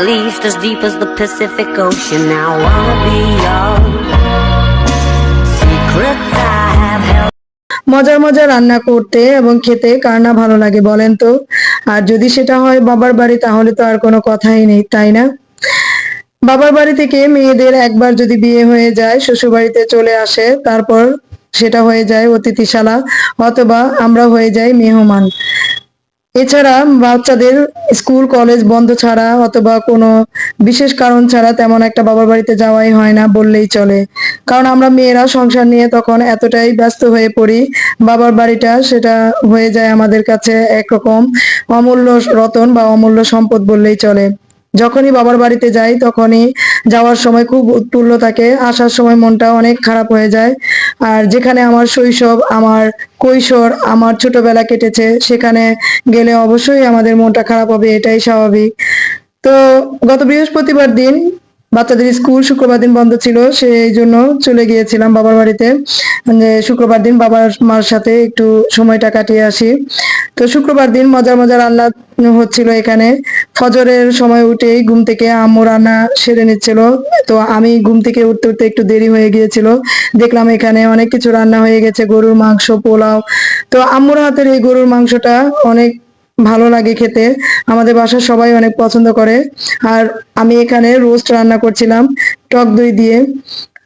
least as deep as the Pacific Ocean. Now I'll be your secrets I have held. মজার মজার রান্না করতে এবং খেতে কার না ভালো লাগে বলেন তো আর যদি সেটা হয় বাবার বাড়ি, তাহলে তো আর কোনো কথাই নেই, তাই না বাবার বাড়ি থেকে মেয়েদের একবার যদি বিয়ে হয়ে যায় শ্বশুর বাড়িতে চলে আসে, তারপর সেটা হয়ে যায় অতিথিশালা, অথবা আমরা হয়ে যাই মেহমান এছাড়া বাচ্চাদের স্কুল, কলেজ বন্ধ ছাড়া অথবা কোনো বিশেষ কারণ ছাড়া তেমন একটা বাবার বাড়িতে যাওয়াই হয় না বললেই চলে। কারণ আমরা মেয়েরা সংসার নিয়ে তখন এতটাই ব্যস্ত হয়ে পড়ি, বাবার বাড়িটা সেটা হয়ে যায় আমাদের কাছে একরকম অমূল্য রতন বা অমূল্য সম্পদ বললেই চলে। যখনই বাবার বাড়িতে যাই তখনই যাওয়ার সময় খুব উৎফুল্ল থাকে, আসার সময় মনটা অনেক খারাপ হয়ে যায়। আর যেখানে আমার শৈশব, আমার কৈশোর, আমার ছোটবেলা কেটেছে, সেখানে গেলে অবশ্যই আমাদের মনটা খারাপ হবে, এটাই স্বাভাবিক। তো গত বৃহস্পতিবার দিন বাচ্চাদের স্কুল শুক্রবার দিন বন্ধ ছিল, সেই জন্য চলে গিয়েছিলাম বাবার বাড়িতে। যে শুক্রবার দিন বাবার মার সাথে একটু সময়টা কাটিয়ে আসি। তো শুক্রবার দিন মজার মজার রান্না হচ্ছিল এখানে। ফজরের সময় উঠেই ঘুম থেকে আম্মু রান্না সেরে নিচ্ছিল। তো আমি ঘুম থেকে উঠতে উঠতে একটু দেরি হয়ে গিয়েছিল। দেখলাম এখানে অনেক কিছু রান্না হয়ে গেছে, গরুর মাংস, পোলাও। তো আম্মুর হাতের এই গরুর মাংসটা অনেক ভালো লাগে খেতে। আমাদের বাসার সবাই অনেক পছন্দ করে। আর আমি এখানে রোস্ট রান্না করছিলাম, টক দই দিয়ে।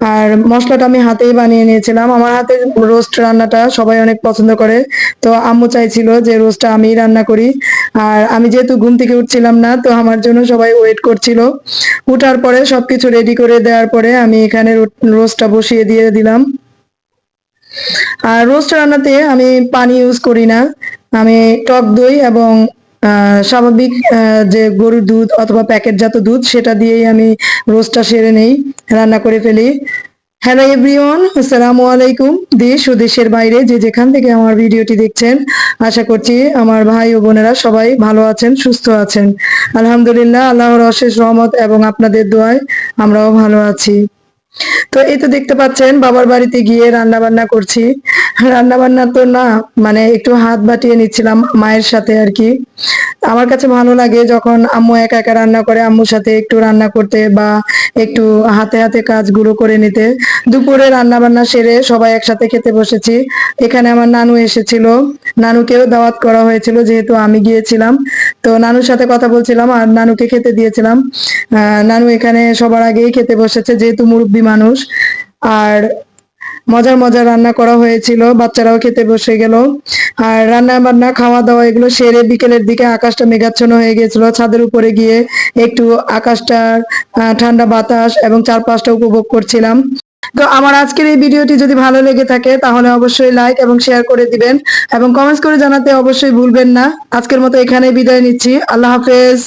আর মশলাটা আমি হাতেই বানিয়ে নিয়েছিলাম। আমার হাতে রোস্ট রান্নাটা সবাই অনেক পছন্দ করে। তো আম্মু চাইছিল যে রোস্টটা আমিই রান্না করি। আর আমি যেহেতু ঘুম থেকে উঠছিলাম না, তো আমার জন্য সবাই ওয়েট করছিল। উঠার পরে সবকিছু রেডি করে দেওয়ার পরে আমি এখানে রোস্টটা বসিয়ে দিয়ে দিলাম। আর রোস্ট রান্নাতে আমি পানি ইউজ করি না। আমি টক দই এবং স্বাভাবিক যে গরুর দুধ অথবা প্যাকেটজাত দুধ, সেটা দিয়েই আমি রোজটা সেরে নেই, রান্না করে ফেলি। হ্যালো এভরিওয়ান আসসালামু আলাইকুম, দেশ ও দেশের বাইরে যে যেখান থেকে আমার ভিডিওটি দেখছেন, আশা করছি আমার ভাই ও বোনেরা সবাই ভালো আছেন, সুস্থ আছেন। আলহামদুলিল্লাহ, আল্লাহর অশেষ রহমত এবং আপনাদের দোয়ায় আমরাও ভালো আছি। তো এই তো দেখতে পাচ্ছেন, বাবার বাড়িতে গিয়ে রান্না বান্না করছি। রান্না বান্না তো না মানে একটু হাত বাটিয়ে নিচ্ছিলাম মায়ের সাথে আর কি। আমার কাছে ভালো লাগে যখন আম্মু একা একা রান্না করে, আম্মুর সাথে একটু রান্না করতে বা একটু হাতে হাতে কাজগুলো করে নিতে। দুপুরে রান্না বান্না সেরে সবাই একসাথে খেতে বসেছি। এখানে আমার নানু এসেছিল। নানুকেও দাওয়াত করা হয়েছিল যেহেতু আমি গিয়েছিলাম। তো নানুর সাথে কথা বলছিলাম আর নানুকে খেতে দিয়েছিলাম। নানু এখানে সবার আগেই খেতে বসেছে, যেহেতু মুরব্বী মানুষ। আর মজার মজার রান্না করা হয়েছিল বাচ্চারাও খেতে বসে গেল। আর রান্না বান্না খাওয়া দাওয়া এগুলো সেরে বিকেলের দিকে আকাশটা মেঘাচ্ছন্ন হয়ে গেছিল ছাদের উপরে গিয়ে একটু আকাশটার আহ, ঠান্ডা বাতাস এবং চারপাশটা উপভোগ করছিলাম। তো আমার আজকের এই ভিডিওটি যদি ভালো লেগে থাকে তাহলে অবশ্যই লাইক এবং শেয়ার করে দিবেন এবং কমেন্টস করে জানাতে অবশ্যই ভুলবেন না। আজকের মতো এখানে বিদায় নিচ্ছি। আল্লাহ হাফেজ।